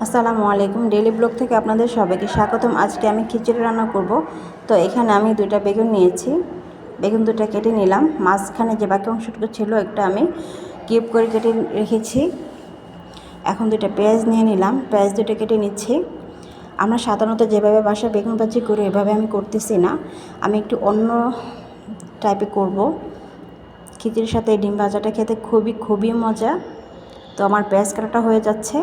আসসালামু আলাইকুম। Daily blog থেকে আপনাদের সবাইকে স্বাগতম। আজকে আমি খিচুড়ি রান্না করব। তো এখানে আমি দুইটা বেগুন নিয়েছি। বেগুন দুটা কেটে নিলাম। মাঝখানে যে বাকি অংশটুকু ছিল একটা আমি কিউব করে কেটে রেখেছি। এখন দুইটা পেঁয়াজ নিয়ে নিলাম। পেঁয়াজ দুটো কেটে নিচ্ছি। আমরা সাধারণত যেভাবে বাসা বেগুন ভাজি করি এভাবে আমি করতেছি না। আমি একটু অন্য টাইপে করব। খিচুড়ির সাথে ডিম ভাজাটা খেতে খুবই খুবই মজা। তো আমার পেঁয়াজ কাটাটা হয়ে যাচ্ছে।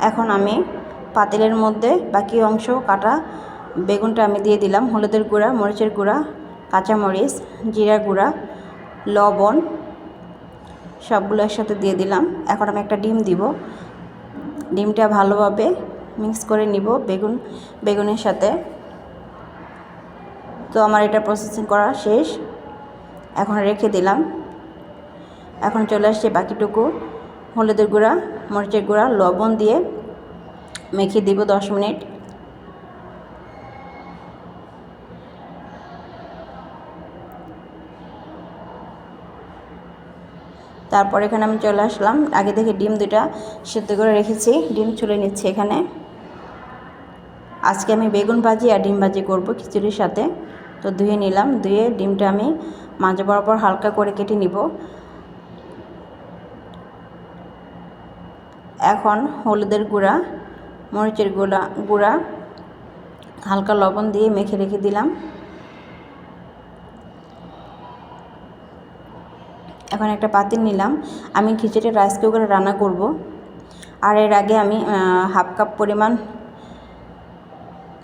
এখন আমি পাতিলের মধ্যে বাকি অংশ কাটা। বেগুনটা আমি দিয়ে দিলাম, হলুদের গুঁড়া, মরিচের গুঁড়া, কাঁচামরিচ, জিরা গুঁড়া, লবণ, সবগুলো একসাথে দিয়ে দিলাম। এখন আমি একটা ডিম দিব। ডিমটা ভালোভাবে মিক্স করে নিব বেগুন, বেগুনের সাথে। তো আমার এটা প্রসেসিং করা শেষ। এখন রেখে দিলাম। এখন চলে আসছে বাকিটুকু, হলুদের গুঁড়া মরিচের গুঁড়া, লবণ দিয়ে মেখে দিব দশ মিনিট। তারপর এখানে আমি চলে আসলাম। আগে থেকে ডিম দুটা সেদ্ধ করে রেখেছি। ডিম ছুলে নিচ্ছি এখানে। আজকে আমি বেগুন ভাজি আর ডিম ভাজি করব খিচুড়ির সাথে। তো ধুয়ে নিলাম। ধুয়ে ডিমটা আমি মাঝে বরাবর হালকা করে কেটে নিব। এখন হলুদের গুঁড়া, মরিচের গুঁড়া গুঁড়া, হালকা লবণ দিয়ে মেখে রেখে দিলাম। এখন একটা পাতিল নিলাম। আমি খিচুড়ি রাইস কুকারে রান্না করব। আর এর আগে আমি হাফ কাপ পরিমাণ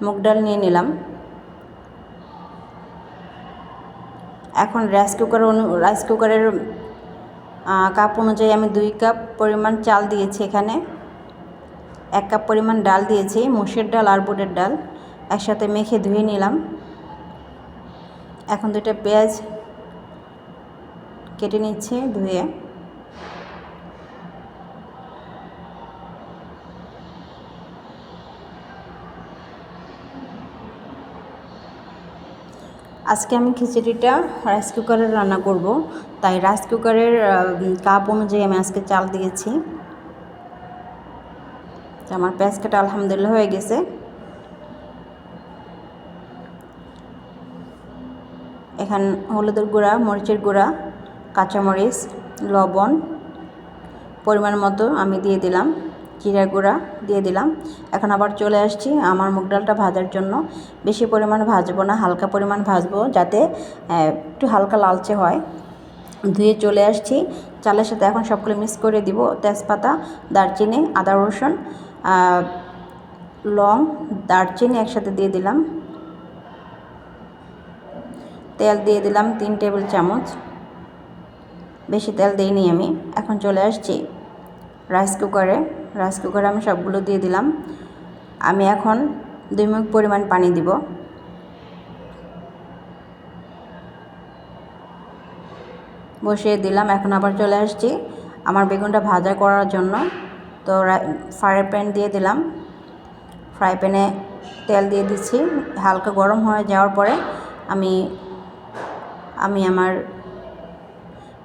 মুগ ডাল নিয়ে নিলাম। এখন রাইস কুকার রাইস কুকারের কাপ অনুযায়ী আমি দুই কাপ পরিমাণ চাল দিয়েছি এখানে। এক কাপ পরিমাণ ডাল দিয়েছি মুসের ডাল আর বুটের ডাল। একসাথে মেখে ধুয়ে নিলাম। এখন দুইটা পেঁয়াজ কেটে নিচ্ছে ধুয়ে। আজকে আমি খিচুড়িটা রাইস কুকারে রান্না করব। তাই রাইস কুকারের কাপ অনুযায়ী আমি আজকে চাল দিয়েছি। আমার পেঁয়াজ আলহামদুলিল্লাহ হয়ে গেছে। এখানে হলুদের গুঁড়া, মরিচের গুঁড়া, কাঁচামরিচ, লবণ পরিমাণ মতো আমি দিয়ে দিলাম। জিরা গুঁড়া দিয়ে দিলাম। এখন আবার চলে আসছি আমার মুগ ডালটা ভাজার জন্য। বেশি পরিমাণ ভাজবো না, হালকা পরিমাণ ভাজবো যাতে একটু হালকা লালচে হয়। ধুয়ে চলে আসছি। চালের সাথে এখন সবগুলো মিক্স করে দিব। তেজপাতা, দারচিনি, আদা, রসুন লং, দারচিনি একসাথে দিয়ে দিলাম। তেল দিয়ে দিলাম তিন টেবিল চামচ। বেশি তেল দিইনি আমি। এখন চলে আসছি রাইস কুকারে রাইস কুকারে আমি সবগুলো দিয়ে দিলাম। আমি এখন দুই মুখ পরিমাণ পানি দিব। বসিয়ে দিলাম, এখন আবার চলে আসছি আমার বেগুনটা ভাজা করার জন্য। তো ফ্রাই প্যান দিয়ে দিলাম। ফ্রাই প্যানে তেল দিয়ে দিচ্ছি, হালকা গরম হয়ে যাওয়ার পরে আমি আমি আমার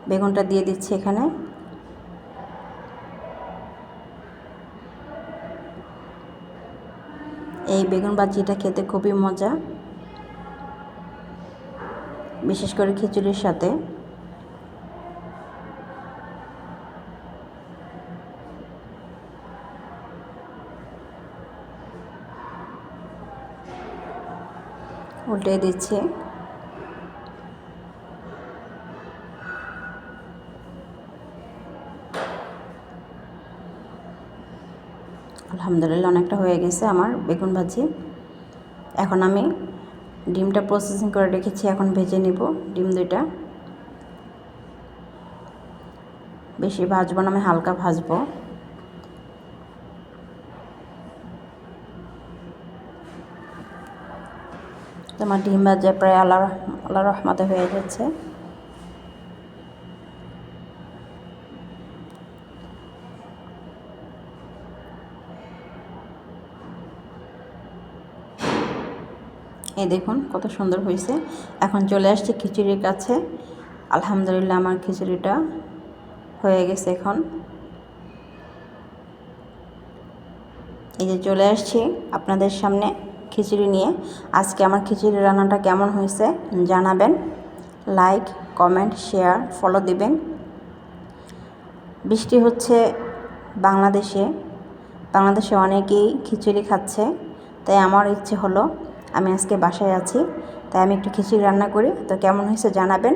বেগুনটা দিয়ে দিচ্ছি এখানে। এই বেগুন বাজিটা খেতে খুবই মজা। বিশেষ করে খিচুড়ির সাথে। উল্টে দিচ্ছে। আলহামদুলিল্লাহ, অনেকটা হয়ে গেছে আমার বেগুন ভাজি। এখন আমি ডিমটা প্রসেসিং করে রেখেছি, এখন ভেজে নিব ডিম দুইটা। বেশি ভাজবো না, আমি হালকা ভাজবো। তোমার ডিম ভাজা প্রায় আল্লাহ আল্লাহ রহমতে হয়ে যাচ্ছে এই দেখুন কত সুন্দর হয়েছে। এখন চলে আসছি খিচুড়ির কাছে। আলহামদুলিল্লাহ আমার খিচুড়িটা হয়ে গেছে এখন। এই যে চলে আসছি আপনাদের সামনে খিচুড়ি নিয়ে। আজকে আমার খিচুড়ি রান্নাটা কেমন হয়েছে জানাবেন। লাইক, কমেন্ট, শেয়ার, ফলো দিবেন। বৃষ্টি হচ্ছে বাংলাদেশে। বাংলাদেশে অনেকেই খিচুড়ি খাচ্ছে। তাই আমার ইচ্ছে হলো আমি আজকে বাসায় আছি তাই আমি একটু খিচুড়ি রান্না করি। তো কেমন হয়েছে জানাবেন